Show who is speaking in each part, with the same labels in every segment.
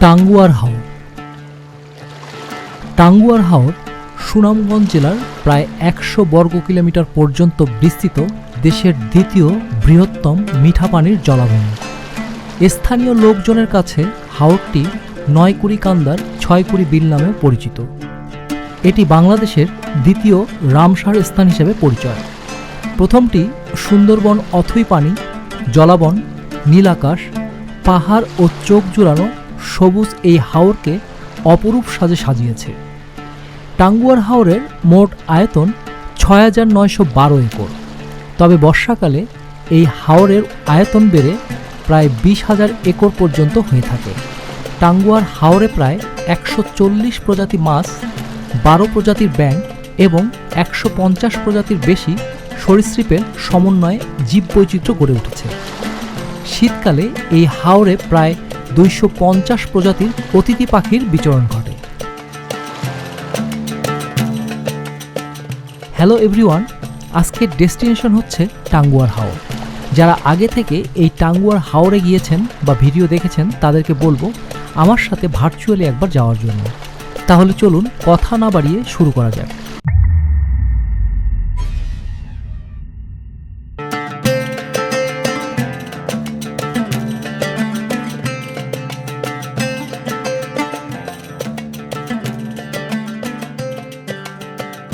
Speaker 1: টাঙ্গুয়ার হাওর। টাঙ্গুয়ার হাওর সুনামগঞ্জ জেলার প্রায় একশো বর্গ কিলোমিটার পর্যন্ত বিস্তৃত দেশের দ্বিতীয় বৃহত্তম মিঠা পানির জলাভূমি। স্থানীয় লোকজনের কাছে হাওরটি নয়কুড়ি কান্দার ছয়কুড়ি বিল নামে পরিচিত। এটি বাংলাদেশের দ্বিতীয় রামসার স্থান হিসেবে পরিচয়। প্রথমটি সুন্দরবন অথই পানি, জলাবন নীল আকাশ পাহাড় ও চোখ জুড়ানো সবুজ এই হাওরকে অপরূপ সাজে সাজিয়েছে। টাঙ্গুয়ার হাওরের মোট আয়তন ছয় হাজার নয়শো বারো একর। তবে বর্ষাকালে এই হাওরের আয়তন বেড়ে প্রায় বিশ হাজার একর পর্যন্ত হয়ে থাকে। টাঙ্গুয়ার হাওরে প্রায় একশো চল্লিশ প্রজাতি মাছ, বারো প্রজাতির ব্যাঙ এবং একশো পঞ্চাশ প্রজাতির বেশি সরীসৃপের সমন্বয়ে জীববৈচিত্র্য গড়ে উঠেছে। শীতকালে এই হাওরে প্রায় দুইশো পঞ্চাশ প্রজাতির অতিথি পাখির বিচরণ ঘটে। হ্যালো এভরিওয়ান আজকের ডেস্টিনেশন হচ্ছে টাঙ্গুয়ার হাওর। যারা আগে থেকে এই টাঙ্গুয়ার হাওরে গিয়েছেন বা ভিডিও দেখেছেন, তাদেরকে বলব আমার সাথে ভার্চুয়ালি একবার যাওয়ার জন্য। তাহলে চলুন কথা না বাড়িয়ে শুরু করা যাক।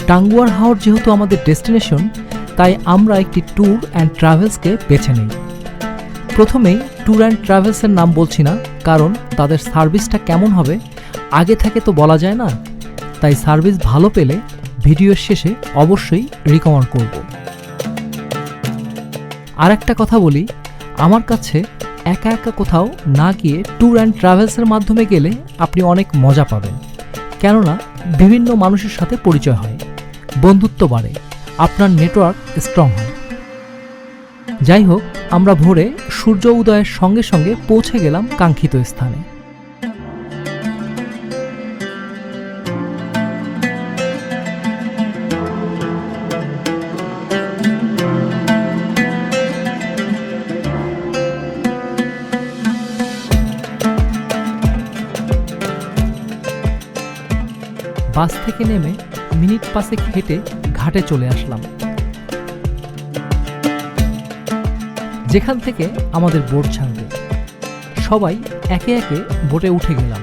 Speaker 1: টাঙ্গুয়ার হাওর যেহেতু আমাদের ডেস্টিনেশন, তাই আমরা একটি ট্যুর অ্যান্ড ট্রাভেলসকে বেছে নিই। প্রথমেই ট্যুর অ্যান্ড ট্রাভেলসের নাম বলছি না, কারণ তাদের সার্ভিসটা কেমন হবে, আগে থেকে তো বলা যায় না। তাই সার্ভিস ভালো পেলে ভিডিওর শেষে অবশ্যই রিকমেন্ড করব। আর একটা কথা বলি, আমার কাছে একা একা কোথাও না গিয়ে ট্যুর অ্যান্ড ট্রাভেলসের মাধ্যমে গেলে আপনি অনেক মজা পাবেন। কেননা বিভিন্ন মানুষের সাথে পরিচয় হয়। বন্ধুত্ব বাড়ে, আপনার নেটওয়ার্ক স্ট্রং হয়। যাই হোক আমরা ভোরে সূর্য উদয়ের সঙ্গে সঙ্গে পৌঁছে গেলাম কাঙ্ক্ষিত স্থানে। বাস থেকে নেমে মিনিট পাসেক হেঁটে ঘাটে চলে আসলাম। যেখান থেকে আমাদের বোট ছাড়বে। সবাই একে একে বোটে উঠে গেলাম।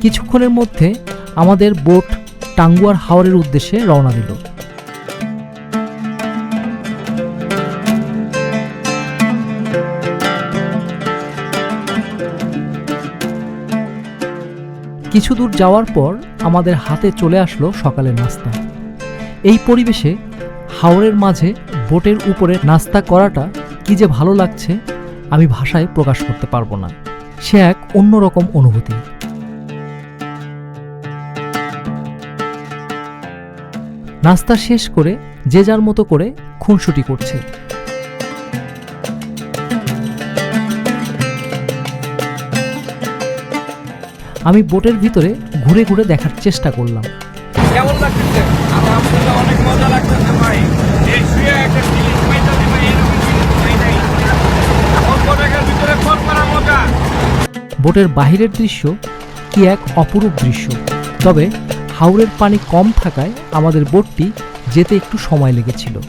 Speaker 1: কিছুক্ষণের মধ্যে আমাদের বোট টাঙ্গুয়ার হাওরের উদ্দেশ্যে রওনা দিল। কিছু দূর যাওয়ার পর আমাদের হাতে চলে আসলো সকালের নাস্তা। এই পরিবেশে হাওরের মাঝে বোটের উপরে নাস্তা করাটা কি যে ভালো লাগছে, আমি ভাষায় প্রকাশ করতে পারব না। সে এক অন্যরকম অনুভূতি। নাস্তা শেষ করে যে যার মতো করে খুনসুটি করছে। আমি বোটের ভিতরে ঘুরে ঘুরে দেখার চেষ্টা করলাম।
Speaker 2: কেমন লাগতেছে? অনেক মজা লাগতেছে ভাই। এই শুয়ে একটা ফিলিং পাইতাছি ভাই এরকম ফিলিং পাই নাই অল্প ভিতরে ফোন করা মজা।
Speaker 1: বোটের বাহিরের দৃশ্য কি এক অপরূপ দৃশ্য। তবে হাওরের পানি কম থাকায় আমাদের বোটটি যেতে একটু সময় লেগেছিল।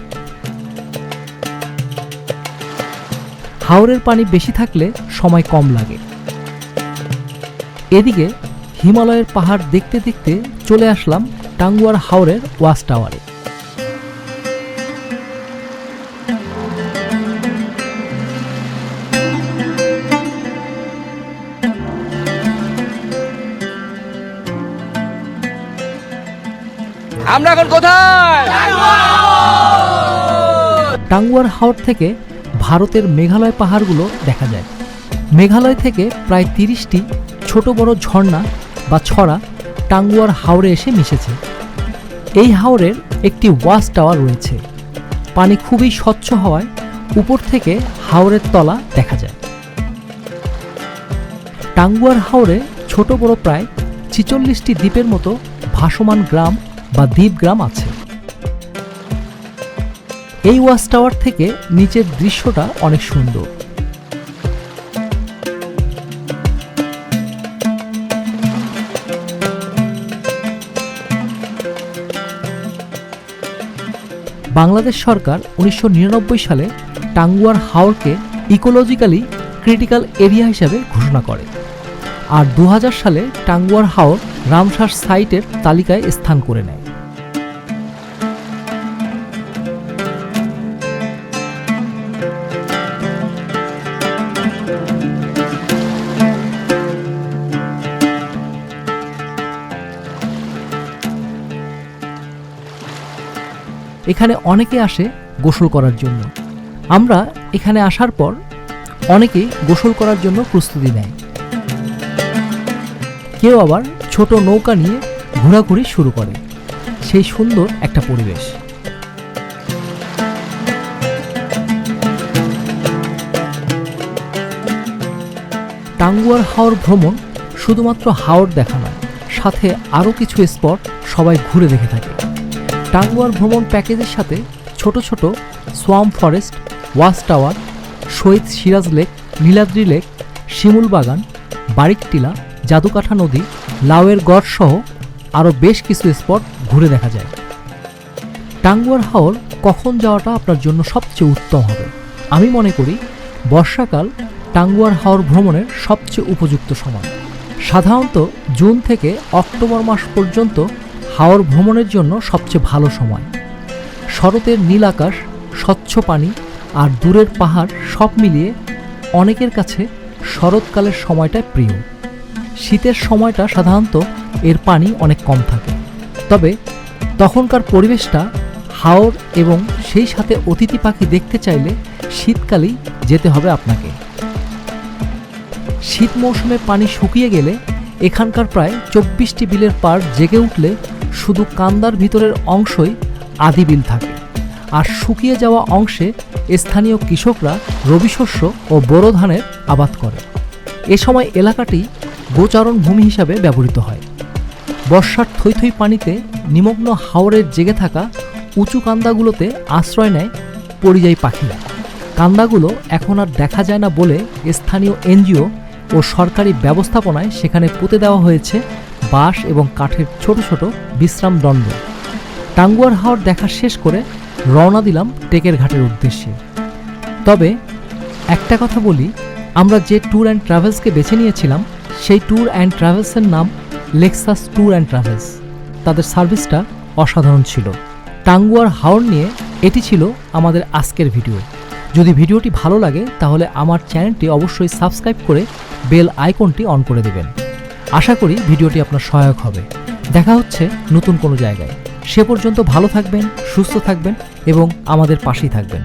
Speaker 1: হাওরের পানি বেশি থাকলে সময় কম লাগে। এদিকে হিমালয়ের পাহাড় দেখতে দেখতে চলে আসলাম টাঙ্গুয়ার হাওরের ওয়াশ টাওয়ারে।
Speaker 2: আমরা এখন কোথায়?
Speaker 1: টাঙ্গুয়ার হাওর থেকে ভারতের মেঘালয় পাহাড়গুলো দেখা যায়। মেঘালয় থেকে প্রায় তিরিশটি ছোট বড় ঝর্ণা বা ছড়া টাঙ্গুয়ার হাওরে এসে মিশেছে। এই হাওরের একটি ওয়াশ টাওয়ার রয়েছে। পানি খুবই স্বচ্ছ হওয়ায় উপর থেকে হাওরের তলা দেখা যায়। টাঙ্গুয়ার হাওরে ছোট বড় প্রায় ছিচল্লিশটি দ্বীপের মতো ভাসমান গ্রাম বা দ্বীপ গ্রাম আছে। এই ওয়াচ টাওয়ার থেকে নিচের দৃশ্যটা অনেক সুন্দর। বাংলাদেশ সরকার উনিশশো নিরানব্বই সালে টাঙ্গুয়ার হাওরকে ইকোলজিক্যালি ক্রিটিক্যাল এরিয়া হিসাবে ঘোষণা করে আর দু হাজার সালে টাঙ্গুয়ার হাওর রামসার সাইটের তালিকায় স্থান করে নেয়। এখানে অনেকে আসে গোসল করার জন্য। আমরা এখানে আসার পর অনেকেই গোসল করার জন্য প্রস্তুতি নেয়। কেউ আবার ছোট নৌকা নিয়ে ঘোরাঘুরি শুরু করে। সেই সুন্দর একটা পরিবেশ। টাঙ্গুয়ার হাওর ভ্রমণ শুধুমাত্র হাওর দেখা নয়, সাথে আরও কিছু স্পট সবাই ঘুরে দেখে থাকে। টাঙ্গুয়ার ভ্রমণ প্যাকেজের সাথে ছোট ছোট swamp forest watch tower Shahid Siraj lake Niladri lake Shimul Bagan Bariktila Jadukata নদী, লাউয়ের গড় সহ আরও বেশ কিছু স্পট ঘুরে দেখা যায়। টাঙ্গুয়ার হাওর কখন যাওয়াটা আপনার জন্য সবচেয়ে উত্তম হবে? আমি মনে করি বর্ষাকাল টাঙ্গুয়ার হাওর ভ্রমণের সবচেয়ে উপযুক্ত সময়। সাধারণত জুন থেকে অক্টোবর মাস পর্যন্ত হাওর ভ্রমণের জন্য সবচেয়ে ভালো সময়। শরতের নীল আকাশ, স্বচ্ছ পানি আর দূরের পাহাড় সব মিলিয়ে অনেকের কাছে শরৎকালের সময়টাই প্রিয়। শীতের সময়টা সাধারণত এর পানি অনেক কম থাকে। তবে তখনকার পরিবেশটা হাওর এবং সেই সাথে অতিথি পাখি দেখতে চাইলে শীতকালেই যেতে হবে আপনাকে। শীত মৌসুমে পানি শুকিয়ে গেলে এখানকার প্রায় চব্বিশটি বিলের পার জেগে উঠলে শুধু কান্দার ভিতরের অংশই আদি বিল থাকে। আর শুকিয়ে যাওয়া অংশে স্থানীয় কৃষকরা রবি শস্য ও বোরো ধানের আবাদ করে। এ সময় এলাকাটি গোচারণ ভূমি হিসাবে ব্যবহৃত হয়। বর্ষার থই থই পানিতে নিমগ্ন হাওরের জেগে থাকা উঁচু কান্দাগুলোতে আশ্রয় নেয় পরিযায়ী পাখিরা। কান্দাগুলো এখন আর দেখা যায় না বলে স্থানীয় এনজিও ও সরকারি ব্যবস্থাপনায় সেখানে পুঁতে দেওয়া হয়েছে বাঁশ এবং কাঠের ছোট ছোট বিশ্রাম দণ্ড। টাঙ্গুয়ার হাওর দেখা শেষ করে রওনা দিলাম টেকের ঘাটের উদ্দেশ্যে। তবে একটা কথা বলি, আমরা যে ট্যুর অ্যান্ড ট্রাভেলসকে বেছে নিয়েছিলাম, সেই ট্যুর অ্যান্ড ট্রাভেলসের নাম লেক্সাস ট্যুর অ্যান্ড ট্রাভেলস। তাদের সার্ভিসটা অসাধারণ ছিল। টাঙ্গুয়ার হাওর নিয়ে এটি ছিল আমাদের আজকের ভিডিও। যদি ভিডিওটি ভালো লাগে, তাহলে আমার চ্যানেলটি অবশ্যই সাবস্ক্রাইব করে বেল আইকনটি অন করে দেবেন। আশা করি ভিডিওটি আপনার সহায়ক হবে। দেখা হচ্ছে নতুন কোনো জায়গায়। সে পর্যন্ত ভালো থাকবেন, সুস্থ থাকবেন এবং আমাদের পাশেই থাকবেন।